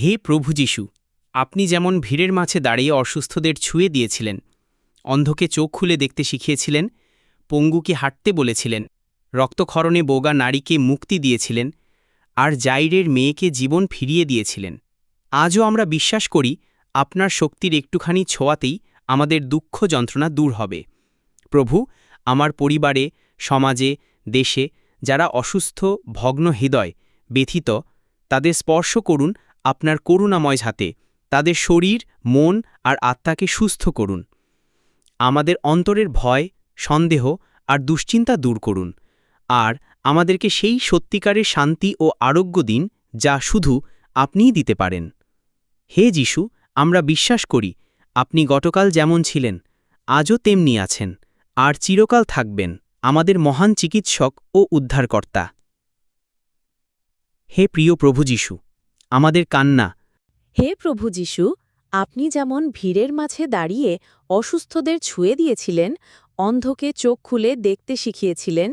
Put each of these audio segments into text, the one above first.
হে প্রভু যিশু, আপনি যেমন ভিড়ের মাঝে দাঁড়িয়ে অসুস্থদের ছুঁয়ে দিয়েছিলেন, অন্ধকে চোখ খুলে দেখতে শিখিয়েছিলেন, পঙ্গুকে হাঁটতে বলেছিলেন, রক্তক্ষরণে বোগা নারীকে মুক্তি দিয়েছিলেন, আর জাইরের মেয়েকে জীবন ফিরিয়ে দিয়েছিলেন। আজও আমরা বিশ্বাস করি, আপনার শক্তির একটুখানি ছোঁয়াতেই আমাদের দুঃখ যন্ত্রণা দূর হবে। প্রভু, আমার পরিবারে, সমাজে, দেশে যারা অসুস্থ, ভগ্ন হৃদয়, ব্যথিত, তাদের স্পর্শ করুন আপনার করুণাময় হাতে তাদের শরীর, মন আর আত্মাকে সুস্থ করুন। আমাদের অন্তরের ভয়, সন্দেহ আর দুশ্চিন্তা দূর করুন। আর আমাদেরকে সেই সত্যিকারের শান্তি ও আরোগ্য দিন যা শুধু আপনিই দিতে পারেন। হে যিশু, আমরা বিশ্বাস করি, আপনি গতকাল যেমন ছিলেন, আজও তেমনি আছেন, আর চিরকাল থাকবেন আমাদের মহান চিকিৎসক ও উদ্ধারকর্তা। হে প্রিয় প্রভু যিশু আমাদের কান্না। হে প্রভু যিশু, আপনি যেমন ভিড়ের মাঝে দাঁড়িয়ে অসুস্থদের ছুঁয়ে দিয়েছিলেন, অন্ধকে চোখ খুলে দেখতে শিখিয়েছিলেন,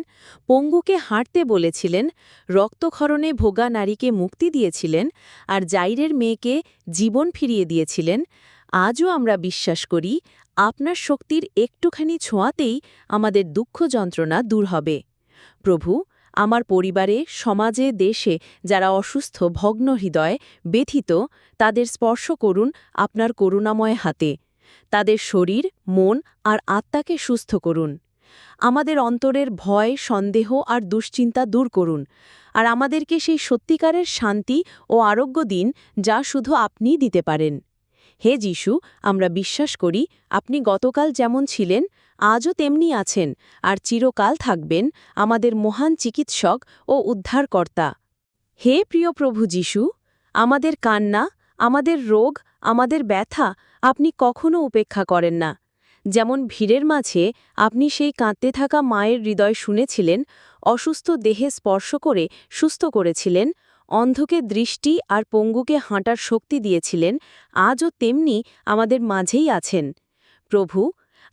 পঙ্গুকে হাঁটতে বলেছিলেন, রক্তক্ষরণে ভোগা নারীকে মুক্তি দিয়েছিলেন, আর জাইরের মেয়েকে জীবন ফিরিয়ে দিয়েছিলেন, আজও আমরা বিশ্বাস করি, আপনার শক্তির একটুখানি ছোঁয়াতেই আমাদের দুঃখ যন্ত্রণা দূর হবে। প্রভু আমার পরিবারে, সমাজে, দেশে যারা অসুস্থ, ভগ্ন হৃদয় ব্যথিত, তাদের স্পর্শ করুন আপনার করুণাময় হাতে। তাদের শরীর, মন আর আত্মাকে সুস্থ করুন। আমাদের অন্তরের ভয়, সন্দেহ আর দুশ্চিন্তা দূর করুন। আর আমাদেরকে সেই সত্যিকারের শান্তি ও আরোগ্য দিন যা শুধু আপনিই দিতে পারেন। হে যিশু, আমরা বিশ্বাস করি, আপনি গতকাল যেমন ছিলেন, আজও তেমনি আছেন, আর চিরকাল থাকবেন আমাদের মহান চিকিৎসক ও উদ্ধারকর্তা। হে প্রিয় প্রভু যিশু, আমাদের কান্না, আমাদের রোগ, আমাদের ব্যথা আপনি কখনো উপেক্ষা করেন না। যেমন ভিড়ের মাঝে আপনি সেই কাঁদতে থাকা মায়ের হৃদয় শুনেছিলেন, অসুস্থ দেহে স্পর্শ করে সুস্থ করেছিলেন অন্ধকে দৃষ্টি আর পঙ্গুকে হাঁটার শক্তি দিয়েছিলেন, আজও তেমনি আমাদের মাঝেই আছেন। প্রভু,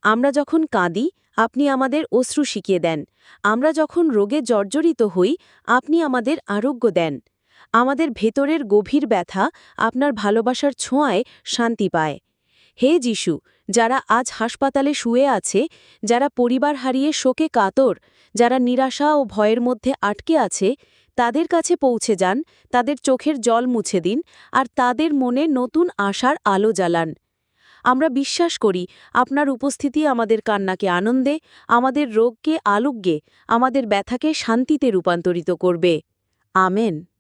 আমরা যখন কাঁদি, আপনি আমাদের অশ্রু শিখিয়ে দেন। আমরা যখন রোগে জর্জরিত হই, আপনি আমাদের আরোগ্য দেন। আমাদের ভেতরের গভীর ব্যথা আপনার ভালোবাসার ছোঁয়ায় শান্তি পায়। হে যিশু, যারা আজ হাসপাতালে শুয়ে আছে, যারা পরিবার হারিয়ে শোকে কাতর, যারা নিরাশা ও ভয়ের মধ্যে আটকে আছে তাদের কাছে পৌঁছে যান, তাদের চোখের জল মুছে দিন, আর তাদের মনে নতুন আশার আলো জ্বালান। আমরা বিশ্বাস করি, আপনার উপস্থিতি আমাদের কান্নাকে আনন্দে, আমাদের রোগকে আলোগ্যে আমাদের ব্যথাকে শান্তিতে রূপান্তরিত করবে। আমেন।